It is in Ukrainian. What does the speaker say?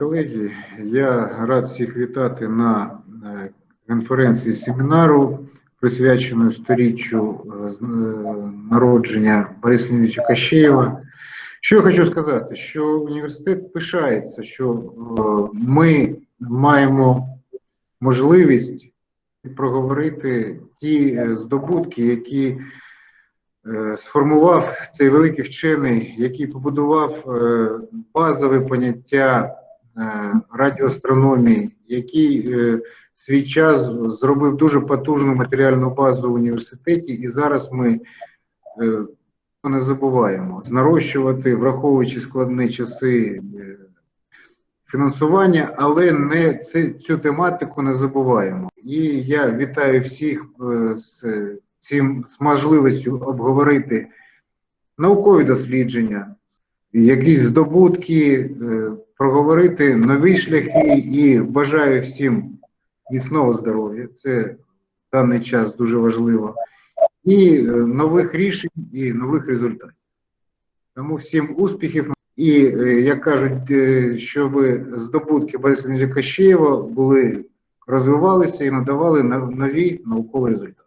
Колеги, я рад всіх вітати на е, конференції семінару, присвяченої сторіччю е, е, народження Бориса Леонідовича Кащеєва. Що я хочу сказати, що університет пишається, що ми маємо можливість проговорити ті здобутки, які сформував цей великий вчений, який побудував базове поняття радіоастрономії, який е, свій час зробив дуже потужну матеріальну базу в університеті, і зараз ми е, не забуваємо нарощувати, враховуючи складні часи е, фінансування, але не це, цю тематику не забуваємо. І я вітаю всіх е, з цим з можливістю обговорити наукові дослідження, якісь здобутки, е, проговорити нові шляхи і бажаю всім міцного здоров'я. Це в даний час дуже важливо. І е, нових рішень, і нових результатів. Тому всім успіхів. І, е, як кажуть, щоб здобутки Бориса Кащеєва були розвивалися і надавали нові наукові результати.